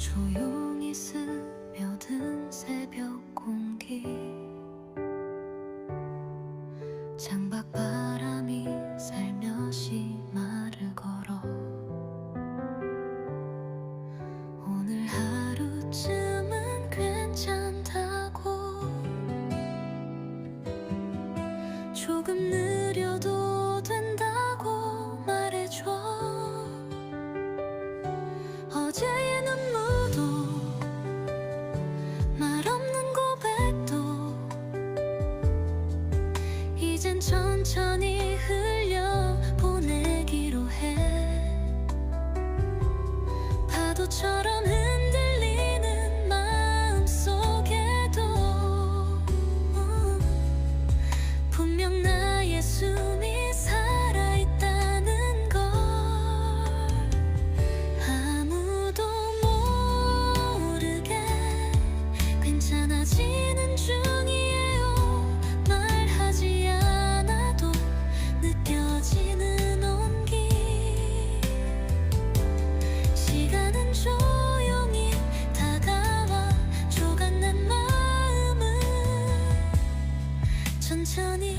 조용히 스며든 새벽 공기. 창밖 바 이젠 천천히 흘려보내기로 해. 파도처럼 천천히